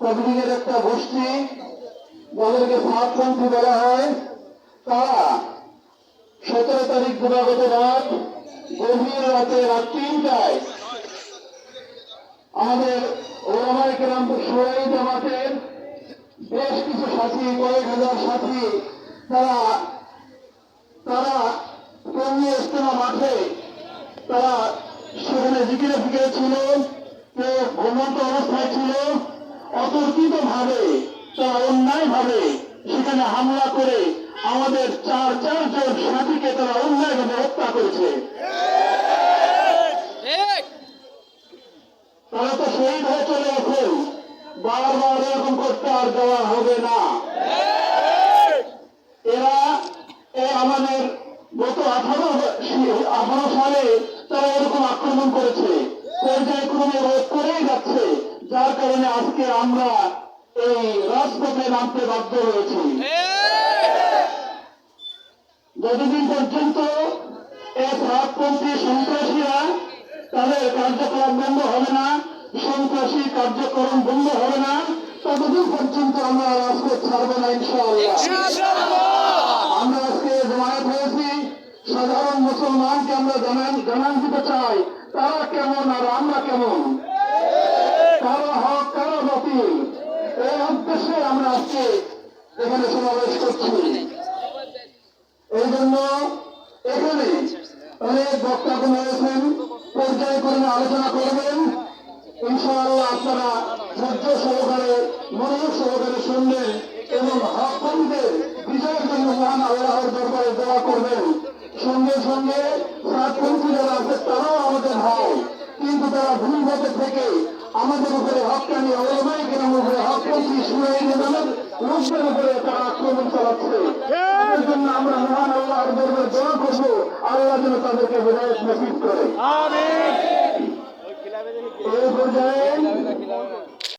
তবলিগের একটা গোষ্ঠী যাদেরকে সাতপন্থী বলা হয়, তারা সতেরো তারিখ দিবাগত রাত, গভীর রাতে রাত তিনটায় আমাদের ওলামাই কেরাম সোয়াই জামাতের বেশ কিছু সাথী, কয়েক হাজার সাথী, তারা তারা কর্মী ইস্তেমা মাঠে তারা সেখানে জিকিরে ফিকিরে ছিল কেউ ঘুমন্ত অবস্থায় ছিল অতর্কিত ভাবে অন্যায় ভাবে সেখানে হামলা করে আমাদের চার চারজন সাথীকে তারা অন্যায় ভাবে হত্যা করেছে। তারা তো শহীদ হয়ে চলে গেছেন বারবার এরকম করতে আর দেওয়া হবে না। এরা এ আমাদের গত আঠারো আঠারো সালে তারা এরকম আক্রমণ করেছে। যার কারণে আজকে আমরা এই রাজপথে নামতে বাধ্য হয়েছি। যতদিন পর্যন্ত এই ভারতপন্থী সন্ত্রাসীরা তাদের কার্যকলাপ বন্ধ হবে না সন্ত্রাসী কার্যক্রম বন্ধ হবে না ততদিন পর্যন্ত আমরা রাজপথ ছাড়বো না ইনশাআল্লাহ। আমরা আজকে জমায়েত হয়েছি সাধারণ মুসলমানকে আমরা জানান জানান দিতে চাই তারা কেমন আর আমরা কেমন? কারও এই উদ্দেশ্যে আমরা আজকে এখানে সমাবেশ করছি। এই জন্য এখানে অনেক বক্তাগণ রয়েছেন, পর্যায়ক্রমে আলোচনা করবেন। ইনশাআল্লাহ আপনারা ধৈর্য সহকারে, মনোযোগ সহকারে শুনবেন এবং হকপন্থীদের বিজয়ের জন্য মহান আল্লাহর দরবারে দোয়া করবেন। সঙ্গে সঙ্গে সাতপন্থী যারা আছে, তারাও আমাদের কিন্তু তারা ভুল পথে থেকে আমাদের উপরে হকানি ওলামাই কেরাম উপরে হকপন্থী নিজামের লোকদের উপরে তারা আক্রমণ চালাচ্ছে। এর জন্য আমরা মহান আল্লাহর দরবারে দোয়া করব আল্লাহ যেন তাদেরকে হেদায়ত নসিব করে। এই পর্যায়ে